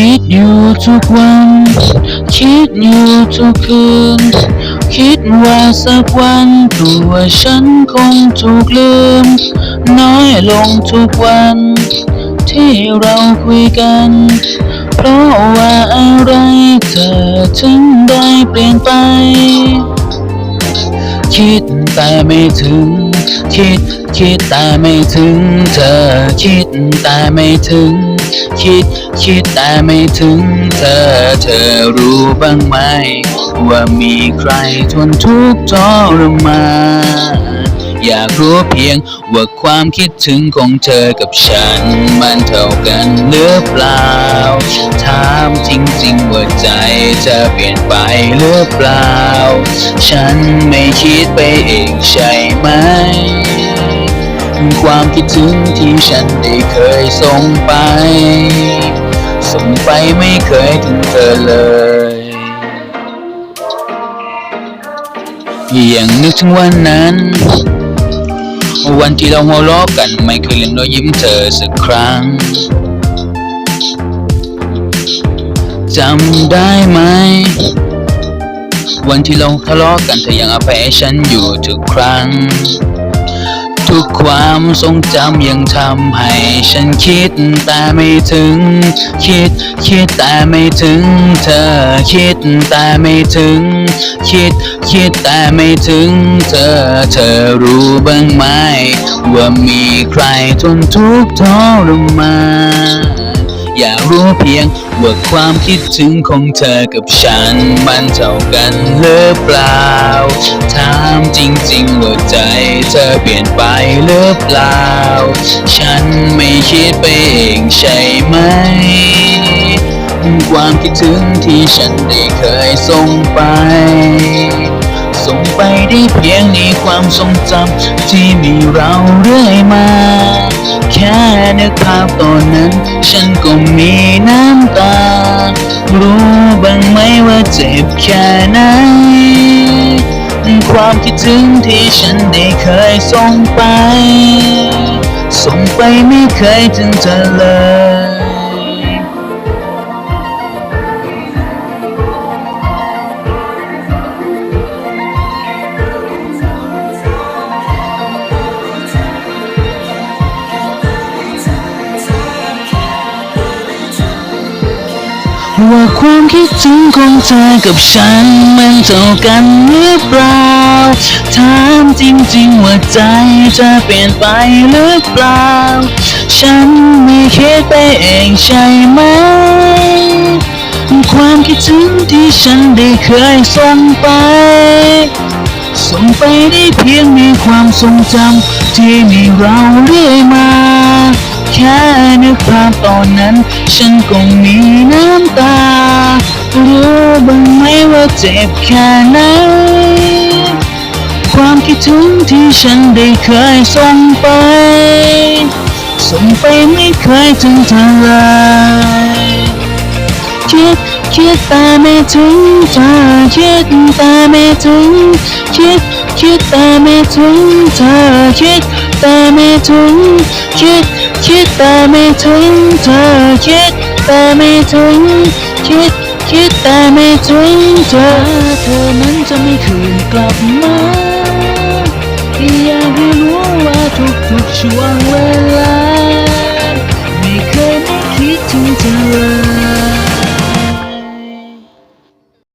ิดอยู่ทุกวัน คิดอยู่ทุกคืน คิดว่าสักวันตัวฉันคงถูกลืม น้อยลงทุกวัน ที่เราคุยกัน เพราะว่าอะไรเธอถึงได้เปลี่ยนไป คิดแต่ไม่ถึง คิดคิดแต่ไม่ถึง เธอคิดแต่ไม่ถึง คิดคิดแต่ไม่ถึงเธอ เธอรู้บ้างไหม ว่ามีใครทนทุกข์ทรมานอยากรู้เพียงว่าความคิดถึงของเธอกับฉัน มันเท่ากันหรือเปล่า ถามจริงๆว่าใจจะเปลี่ยนไปหรือเปล่า ฉันไม่คิดไปเองใช่ไหม ความคิดถึงที่ฉันได้เคยส่งไป ส่งไปไม่เคยถึงเธอเลย ยังนึกถึงวันนั้น วันที่เราหัวเราะกันไม่เคยลืมรอยยิ้มเธอสักครั้งจำได้ไหม วันที่เราทะเลาะกันเธอยังอภัยให้ฉันอยู่ทุกครั้ง กความทรงจำยังทำให้ฉันคิดแต่ไม่ถึง คิดคิดแต่ไม่ถึง เธอคิดแต่ไม่ถึง คิดคิดแต่ไม่ถึง เธอเธอรู้บ้างไหม ว่ามีใครทนทุกข์ทรมาน อยากรู้เพียงว่าความคิดถึงของเธอกับฉัน มันเท่ากันหรือเปล่า ถามจริงๆว่าใจเธอเปลี่ยนไปหรือเปล่า ฉันไม่คิดไปเองใช่ไหม ความคิดถึงที่ฉันได้เคยส่งไปส่งไปได้เพียงในความทรงจำที่มีเราเรื่อยมา ฉันก็มีน้ำตา รู้บ้างไหมว่าเจ็บแค่ไหน ความคิดถึงที่ฉันได้เคยส่งไป ส่งไปไม่เคยถึงเธอเลย ว่าความคิดถึงของเธอกับฉันมันเท่ากันหรือเปล่า ถามจริงๆว่าใจจะเปลี่ยนไปหรือเปล่า ฉันไม่คิดไปเองใช่ไหม ความคิดถึงที่ฉันได้เคยส่งไป ส่งไปได้เพียงในความทรงจำที่มีเราเรื่อยมา แค่นึกภาพตอนนั้น ฉันก็มีน้ำตา รู้บ้างไหมว่าเจ็บแค่ไหน ความคิดถึงที่ฉันได้เคยส่งไป ส่งไปไม่เคยถึงเธอเลยคิดคิดแต่ไม่ถึงเธอคิดแต่ไม่ถึงคิดคิดแต่ไม่ถึงเธอคิด แต่ไม่ถึงคิดคิดแต่ไม่ถึงเธอคิดแต่ไม่ถึงคิดคิดแต่ไม่ถึงเธอเธอนั้นจะไม่คืนกลับมาอยากให้รู้ว่าทุกๆช่วงเวลา ไม่เคยไม่คิดถึงเธอ